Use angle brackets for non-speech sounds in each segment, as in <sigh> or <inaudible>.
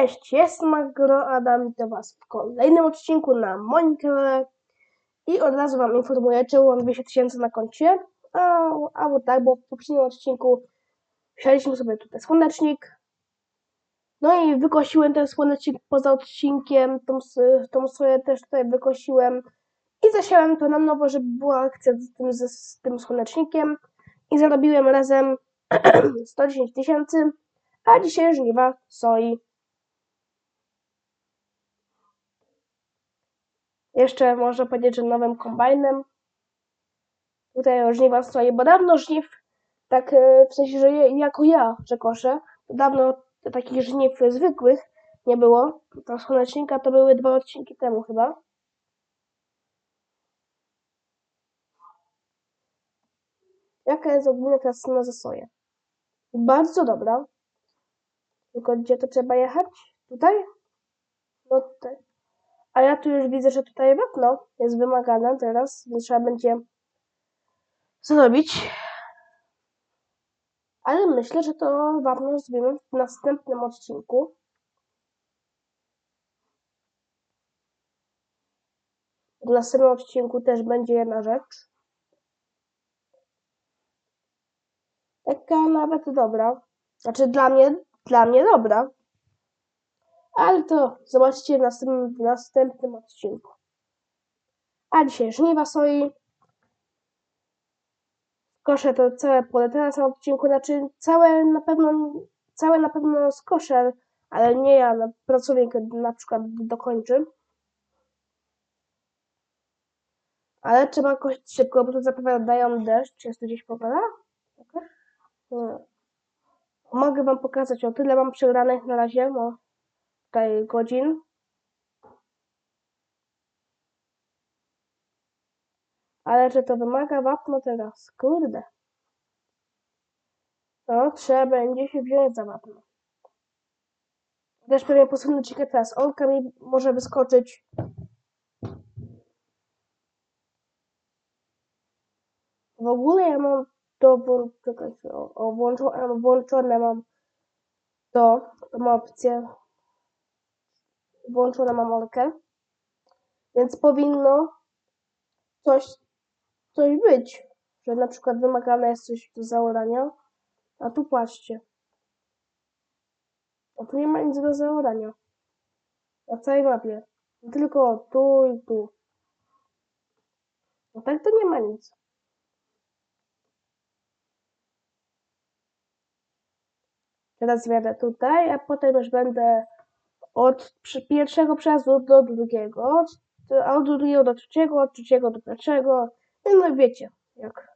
Cześć, jestem Magro Adam do Was w kolejnym odcinku na moim kanale. I od razu Wam informuję, czemu mam 200 tysięcy na koncie, a, albo tak, bo w poprzednim odcinku wsialiśmy sobie tutaj słonecznik, no i wykosiłem ten słonecznik poza odcinkiem, tą, tą soję też tutaj wykosiłem. I zasiałem to na nowo, żeby była akcja z tym, z, z tym słonecznikiem. I zarobiłem razem <clears throat> 110 tysięcy, a dzisiaj żniwa soi. Jeszcze można powiedzieć, że nowym kombajnem. Tutaj żniwa stoi, bo dawno żniw, tak e, w sensie, że jako ja, że koszę, to dawno takich żniw zwykłych nie było. Ta słonecznika to były dwa odcinki temu chyba. Jaka jest ogólnie teraz cena za soję? Bardzo dobra. Tylko gdzie to trzeba jechać? Tutaj? No tutaj. A ja tu już widzę, że tutaj wapno jest wymagane teraz, więc trzeba będzie zrobić. Ale myślę, że to wapno zrobimy w następnym odcinku. W następnym odcinku też będzie jedna rzecz. Taka nawet dobra. Znaczy dla mnie, dla mnie dobra. Ale to zobaczycie w następnym, w następnym odcinku. A dzisiaj żniwa soi. Skoszę to całe pole teraz na odcinku, znaczy całe na pewno, całe na pewno skoszę, ale nie ja, no, pracownik na przykład dokończy. Ale trzeba kosić szybko, bo tu zapowiadają deszcz. Jest tu gdzieś pogoda? Jakaś? Nie. Mogę wam pokazać, o tyle mam przegranych na razie, bo godzin. Ale czy to wymaga wapno teraz? Kurde. No, trzeba będzie się wziąć za wapno. Też pewnie posunę ci teraz. Olka mi może wyskoczyć. W ogóle ja mam to włą- czekajcie, o, o, włączone, włączone mam to, ma opcję. Włączone mam Olkę. Więc powinno coś, coś być. Że na przykład wymagane jest coś do zaorania. A tu patrzcie. A tu nie ma nic do zaorania. Na całej mapie. Tylko tu i tu. No tak to nie ma nic. Teraz jadę tutaj, a potem już będę od pierwszego przejazdu do drugiego, od drugiego do trzeciego, od trzeciego do pierwszego. No wiecie, jak.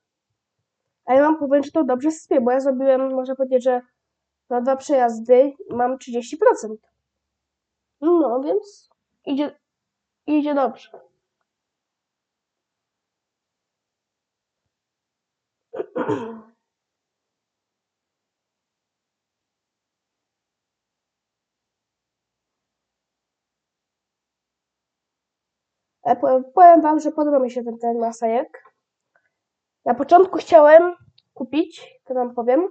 A ja mam powiedzieć, że to dobrze sypie, bo ja zrobiłem, można powiedzieć, że na dwa przejazdy mam 30%. No, więc idzie, idzie dobrze. <clears throat> Powiem wam, że podoba mi się ten, ten masajek. Na początku chciałem kupić, to wam powiem.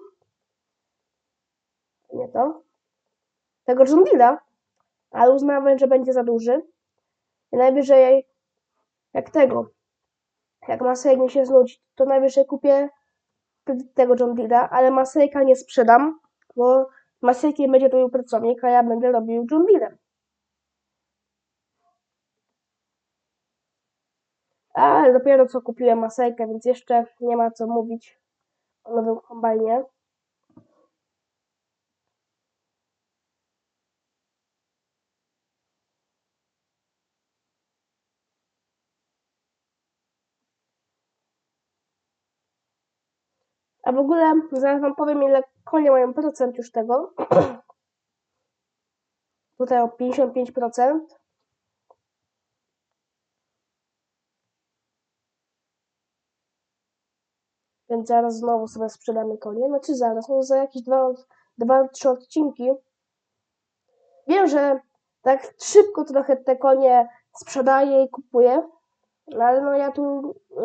Nie to. Tego John ale uznałem, że będzie za duży. I najwyżej jak tego. Jak masajek mi się znudzi, to najwyżej kupię tego John Deere'a, ale masajka nie sprzedam, bo masajkiem będzie robił pracownik, a ja będę robił John Deere'em. Ale dopiero co kupiłem masajkę, więc jeszcze nie ma co mówić o nowym kombajnie. A w ogóle zaraz wam powiem, ile konie mają procent już tego. <clears throat> Tutaj o 55%. Zaraz znowu sobie sprzedamy konie. Znaczy zaraz, no za jakieś dwa, dwa trzy odcinki. Wiem, że tak szybko trochę te konie sprzedaję i kupuję. No ale no ja tu y,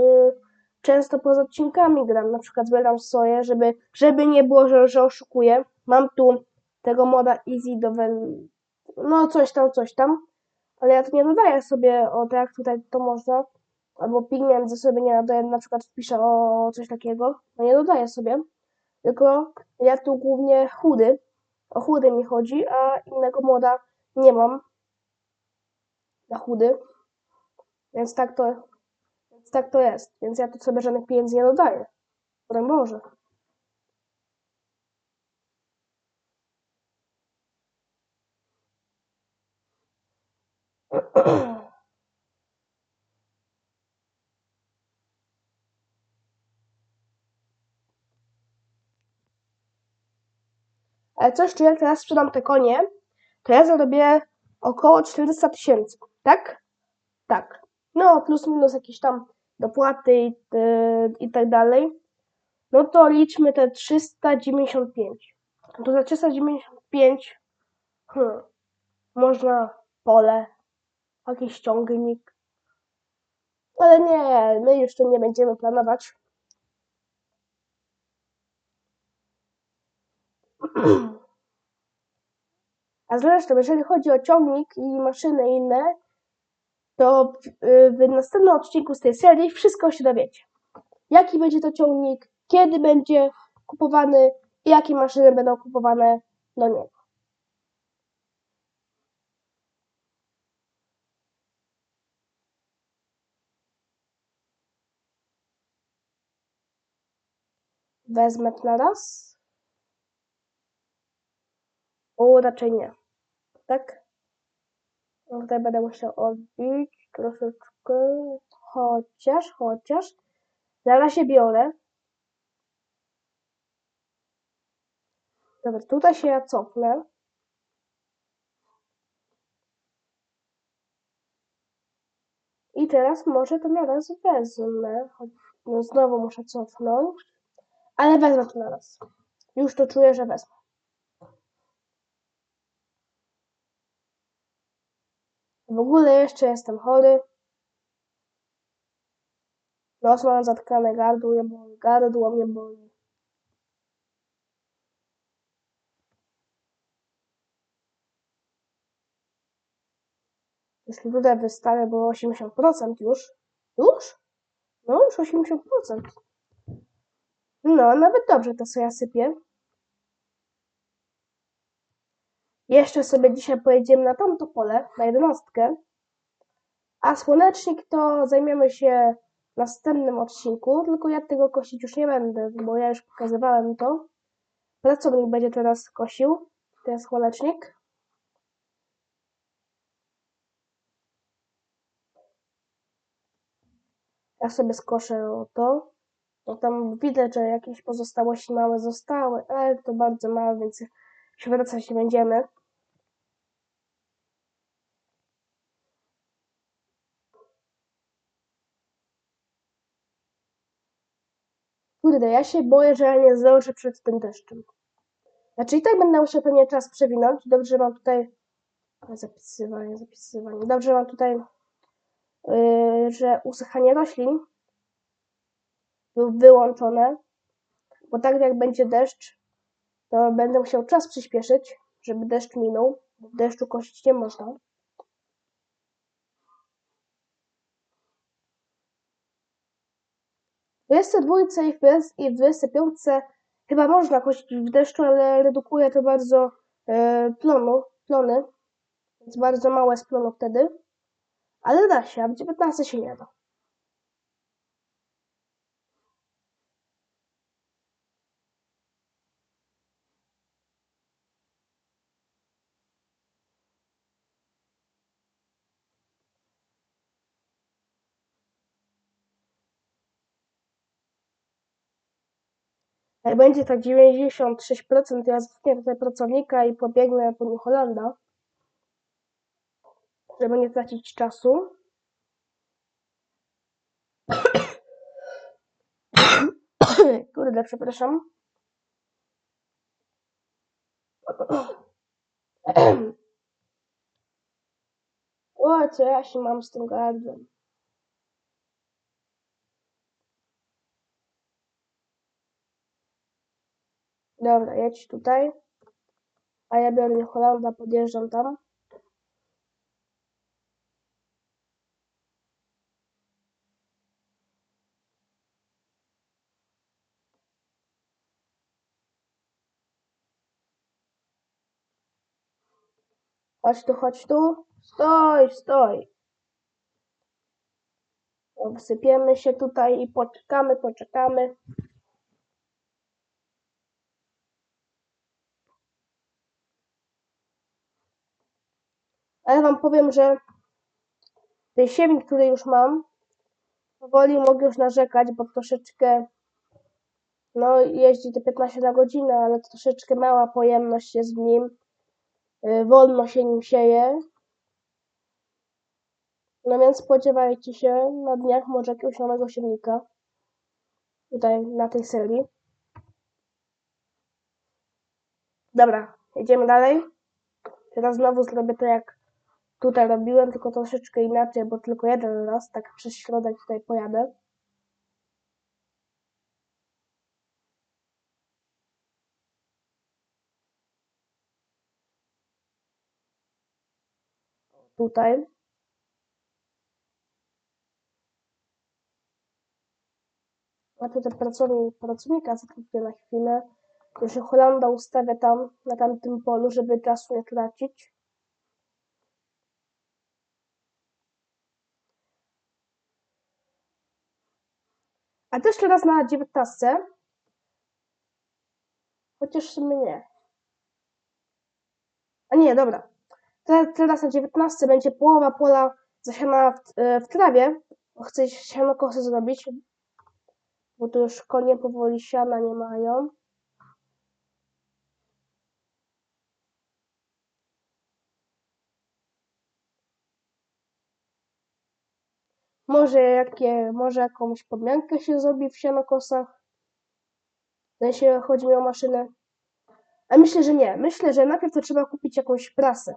często poza odcinkami gram. Na przykład zbieram soję, żeby, żeby nie było, że, że oszukuję. Mam tu tego moda Easy do no coś tam, coś tam. Ale ja to nie dodaję sobie, o tak tutaj to można. Albo ze sobie nie nadaję, na przykład wpiszę o coś takiego. No nie dodaję sobie. Tylko ja tu głównie chudy. O chudy mi chodzi, a innego moda nie mam. Na chudy. Więc tak to, więc tak to jest. Więc ja tu sobie żadnych pieniędzy nie dodaję. Broń Boże. Ale coś czuję, jak teraz sprzedam te konie, to ja zarobię około 400 tysięcy, tak? Tak. No, plus minus jakieś tam dopłaty i, yy, i tak dalej. No to liczmy te 395. To za 395 hmm, można pole, jakiś ciągnik. Ale nie, my już tu nie będziemy planować. A zresztą, jeżeli chodzi o ciągnik i maszyny inne, to w, w następnym odcinku z tej serii wszystko się dowiecie. Jaki będzie to ciągnik, kiedy będzie kupowany i jakie maszyny będą kupowane do niego. Wezmę na raz. O, raczej nie. Tak? No tutaj będę musiał odbić troszeczkę. Chociaż, chociaż. Na razie biorę. Dobra, tutaj się ja cofnę. I teraz może to na raz wezmę. No znowu muszę cofnąć. Ale wezmę to na raz. Już to czuję, że wezmę. W ogóle jeszcze jestem chory. Nos mam zatkane, gardło mnie boli, gardło mnie boli. Jeśli tutaj wystawię, było 80% już. Już? No już 80%. No, nawet dobrze to sobie ja sypię. Jeszcze sobie dzisiaj pojedziemy na tamto pole, na jedenastkę. A słonecznik to zajmiemy się w następnym odcinku, tylko ja tego kosić już nie będę, bo ja już pokazywałem to. Pracownik będzie teraz kosił ten słonecznik. Ja sobie skoszę to. No tam widzę, że jakieś pozostałości małe zostały, ale to bardzo małe, więc przywracać nie będziemy. Kurde, ja się boję, że ja nie zdążę przed tym deszczem. Znaczy i tak będę musiał pewnie czas przewinąć. Dobrze, że mam tutaj zapisywanie, zapisywanie. Dobrze, że mam tutaj, yy, że usychanie roślin wyłączone, bo tak jak będzie deszcz, to będę musiał czas przyspieszyć, żeby deszcz minął, w deszczu kosić nie można. 22 i w 25 chyba można kosić w deszczu, ale redukuje to bardzo e, plonu, plony, więc bardzo małe jest plonu wtedy. Ale da się, a w 19 się nie da. Będzie tak 96%, to ja zwolnię tutaj pracownika i pobiegnę po New Hollanda, żeby nie tracić czasu. <coughs> Kurde, przepraszam. <coughs> O, co ja się mam z tym gardłem? Dobra, jedź tutaj. A ja biorę Holanda, podjeżdżam tam. Chodź tu, chodź tu. Stoj, stoj. Wsypiemy się tutaj i poczekamy, poczekamy. Ale wam powiem, że ten siewnik, który już mam, powoli mogę już narzekać, bo troszeczkę no jeździ te 15 na godzinę, ale troszeczkę mała pojemność jest w nim. Y, Wolno się nim sieje. No więc spodziewajcie się na dniach może jakiegoś nowego siewnika. Tutaj na tej serii. Dobra, jedziemy dalej. Teraz znowu zrobię to jak tutaj robiłem, tylko troszeczkę inaczej, bo tylko jeden raz, tak przez środek tutaj pojadę. Tutaj. A tutaj pracownik, pracownika zatrudnię na chwilę. Już Holanda ustawię tam, na tamtym polu, żeby czasu nie tracić. A też teraz na 19. Chociaż w sumie nie. A nie, dobra. Te- Teraz na 19 będzie połowa pola zasiana w, e, w trawie. Chcę siano kosy zrobić, bo tu już konie powoli siana nie mają. Może, jakie, może jakąś podmiankę się zrobi w sianokosach. W sensie chodzi mi o maszynę. A myślę, że nie. Myślę, że najpierw to trzeba kupić jakąś prasę.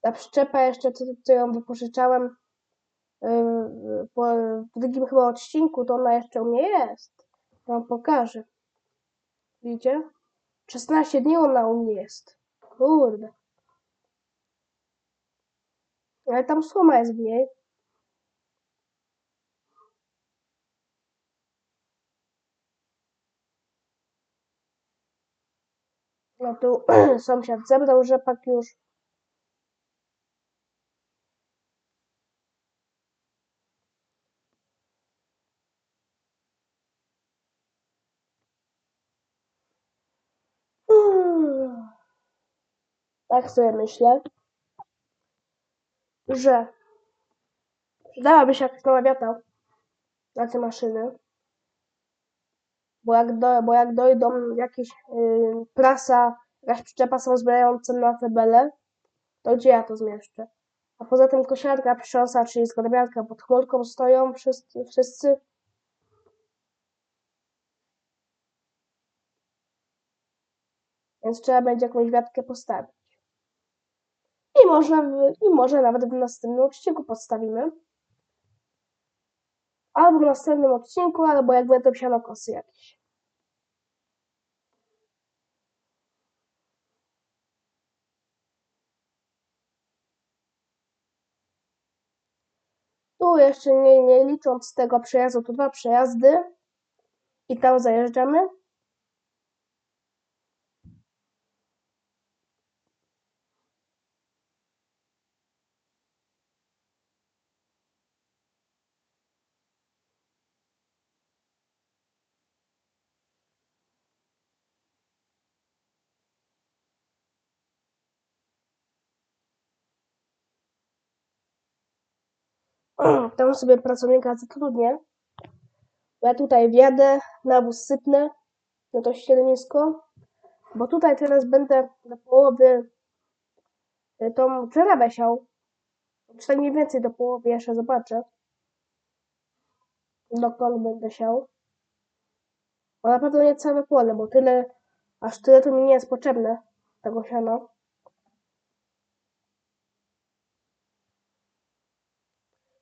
Ta przyczepa jeszcze, co, co ją wypożyczałem yy, w drugim chyba odcinku, to ona jeszcze u mnie jest. Wam pokażę. Widzicie? 16 dni ona u mnie jest. Kurde. Ale tam słoma jest w niej. No tu <clears throat> sąsiad zebrał rzepak już. Tak sobie myślę, że przydałaby się jakaś nowa wiata na te maszyny. Bo jak, do, bo jak dojdą jakieś yy, prasa, jakaś przyczepa są zbierające na te bele, to gdzie ja to zmieszczę? A poza tym kosiarka, prząsa, czyli zgrabiarka pod chmurką stoją wszyscy, wszyscy. Więc trzeba będzie jakąś wiatkę postawić. I może, nawet w następnym odcinku podstawimy. Albo w następnym odcinku, albo jak będą sianokosy jakieś. Tu jeszcze nie, nie licząc tego przejazdu, to dwa przejazdy. I tam zajeżdżamy. Tam sobie pracownika zatrudnię. Ja tutaj wjadę, nawóz sypnę na to ścielnisko. Bo tutaj teraz będę do połowy y, tą trawę siał. Czy mniej więcej do połowy jeszcze zobaczę. Dokąd będę siał. Bo na pewno nie całe pole, bo tyle, aż tyle to mi nie jest potrzebne tego siana.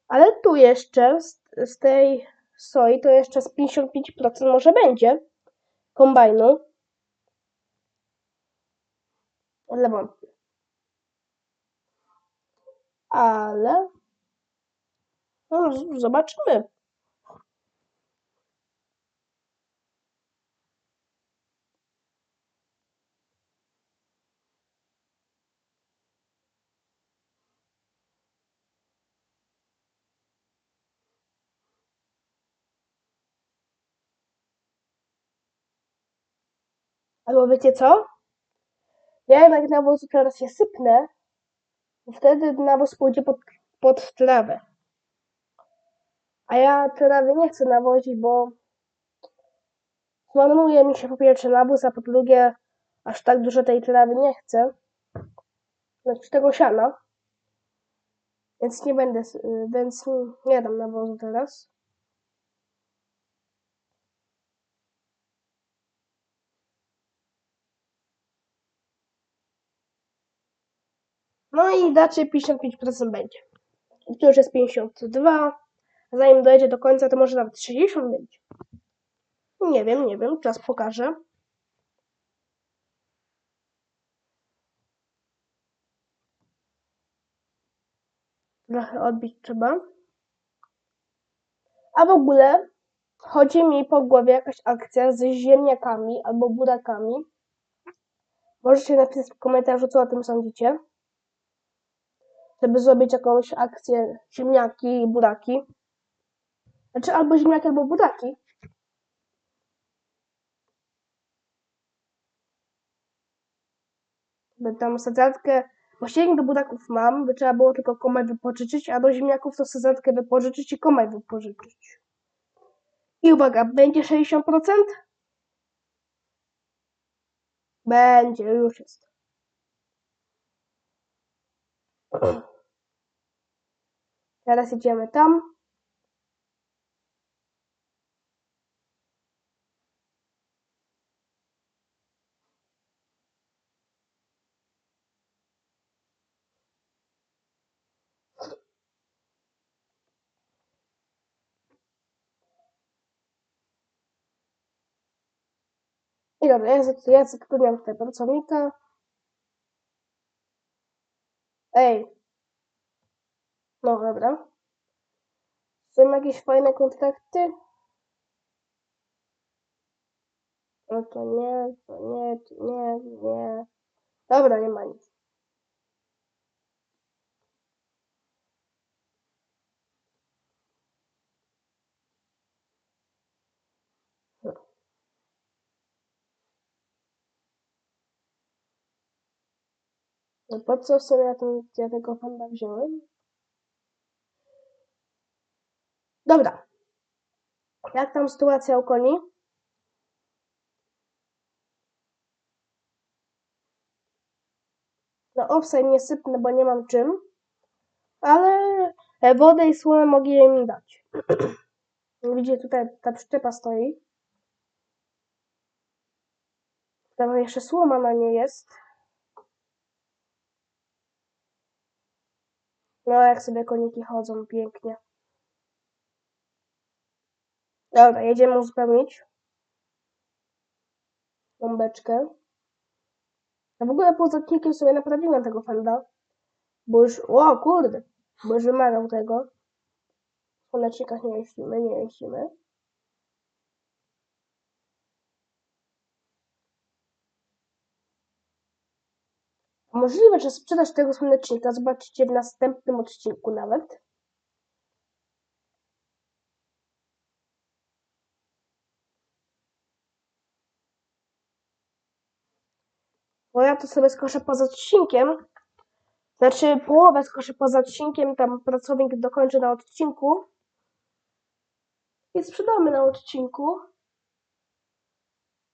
Ale tu jeszcze z, z tej soi to jeszcze z 55% może będzie kombajnu. Ale. Ale no, zobaczymy. Albo wiecie co? Ja jednak nawóz teraz się sypnę, wtedy nawóz pójdzie pod, pod trawę. A ja trawy nie chcę nawozić, bo zmarnuje mi się po pierwsze nawóz, a po drugie aż tak dużo tej trawy nie chcę. Znaczy tego siana. Więc nie będę, więc nie dam nawozu teraz. No i raczej 55% będzie. Tu już jest 52. A zanim dojedzie do końca, to może nawet 60 będzie. Nie wiem, nie wiem, czas pokaże. Trochę odbić trzeba. A w ogóle chodzi mi po głowie jakaś akcja ze ziemniakami albo burakami. Możecie napisać w komentarzu, co o tym sądzicie. Żeby zrobić jakąś akcję ziemniaki i buraki. Znaczy albo ziemniaki, albo buraki. Tam sadzatkę, silnik do buraków mam, by trzeba było tylko komaj wypożyczyć, a do ziemniaków to sadzatkę wypożyczyć i komaj wypożyczyć. I uwaga, będzie 60%? Będzie, już jest. Teraz idziemy tam. I dobra, ja, ja zatrudniam tutaj pracownika. Ej. No dobra. Są jakieś fajne kontrakty? No to nie, to nie, to nie, nie. Dobra, nie ma nic. No po co sobie ja, ten, ja tego fanda wziąłem? Dobra. Jak tam sytuacja u koni? No offside nie sypnę, bo nie mam czym. Ale wodę i słomę mogę im dać. <clears throat> Widzicie, tutaj ta przyczepa stoi. Tam jeszcze słoma na niej jest. No, jak sobie koniki chodzą pięknie. Dobra, jedziemy uzupełnić tą beczkę. A w ogóle poza odcinkiem sobie naprawiłem tego fanda. Bo już, o kurde, bo już wymagał tego. W słonecznikach nie jeździmy, nie jeździmy. Możliwe, że sprzedaż tego słonecznika zobaczycie w następnym odcinku nawet. Bo ja to sobie skoszę poza odcinkiem. Znaczy połowę skoszę poza odcinkiem, tam pracownik dokończy na odcinku. I sprzedamy na odcinku.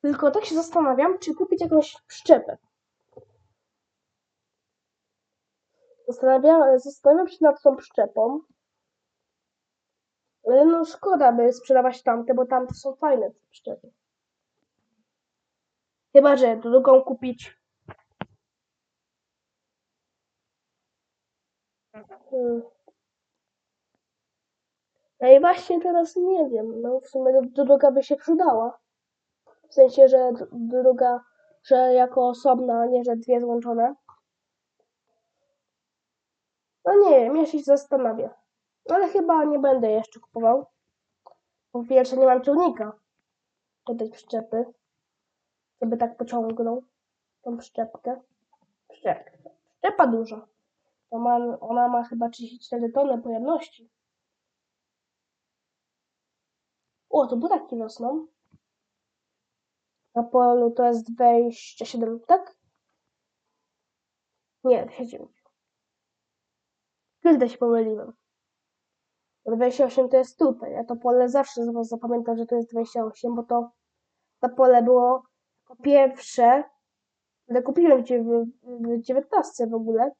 Tylko tak się zastanawiam, czy kupić jakąś przyczepę. Zastanawiam, zastanawiam się nad tą przyczepą. Ale no szkoda by sprzedawać tamte, bo tamte są fajne te przyczepy. Chyba, że drugą kupić. Hmm. No i właśnie teraz nie wiem. No w sumie dru- druga by się przydała. W sensie, że dr- druga, że jako osobna, nie że dwie złączone. No nie wiem, ja się zastanawiam. Ale chyba nie będę jeszcze kupował. Po pierwsze nie mam ciągnika do tej przyczepy. Żeby tak pociągnął tą przyczepkę. Przyczepkę. Przyczepa duża. Ma, ona ma chyba 34 tony pojemności. O, to buraki rosną. Na polu to jest 27, tak? Nie, 29. Kurde się pomyliłem. 28 to jest tutaj. Ja to pole zawsze zapamiętam, że to jest 28, bo to to pole było pierwsze, które kupiłem w, dziew- w 19 w ogóle.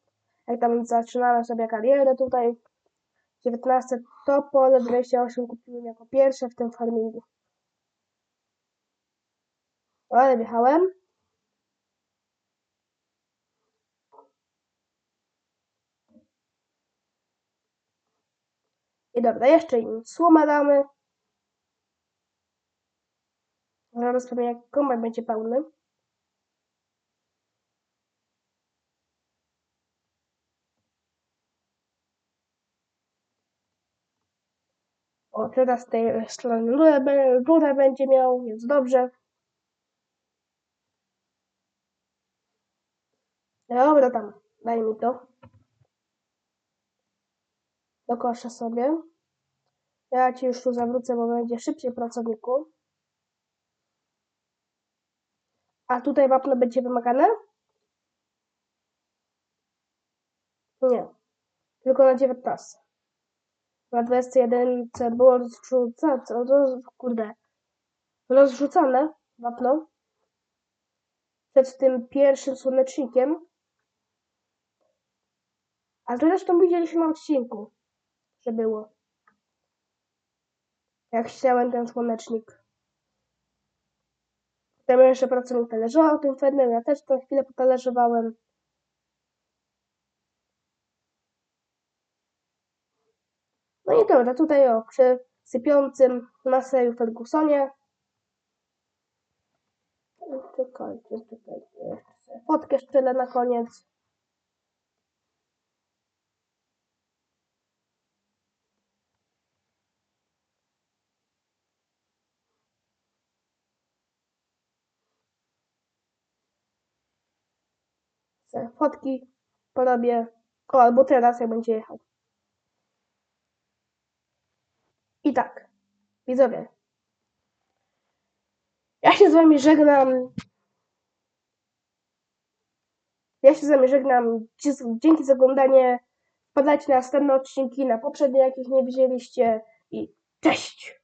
Jak tam zaczynałem sobie karierę tutaj, 19 to pole 28 kupiłem jako pierwsze w tym farmingu. Ale wjechałem. Dobra, jeszcze im słomę damy. Zaraz pewnie jak kombajn będzie pełny. O, teraz tej strony rurę, będzie miał, więc dobrze. Dobra, tam, daj mi to. Do kosza sobie. Ja ci już tu zawrócę, bo będzie szybciej pracowniku. A tutaj wapno będzie wymagane? Nie. Tylko na 19. Na 21 było rozrzucane, roz, kurde, rozrzucane wapno. Przed tym pierwszym słonecznikiem. A zresztą widzieliśmy na odcinku, że było. Jak chciałem ten słonecznik. Potem jeszcze pracownik talerzował tym fednem, ja też to chwilę potalerzowałem. No i dobra, tutaj o, przy sypiącym na seju Fergusonie. Czekajcie, czekajcie, jeszcze fotkę szczelę na koniec. Sobie fotki porobię. O, albo teraz jak będzie jechał. I tak, widzowie. Ja się z wami żegnam. Ja się z wami żegnam. Dzięki za oglądanie. Wpadajcie na następne odcinki, na poprzednie, jakich nie widzieliście. I cześć!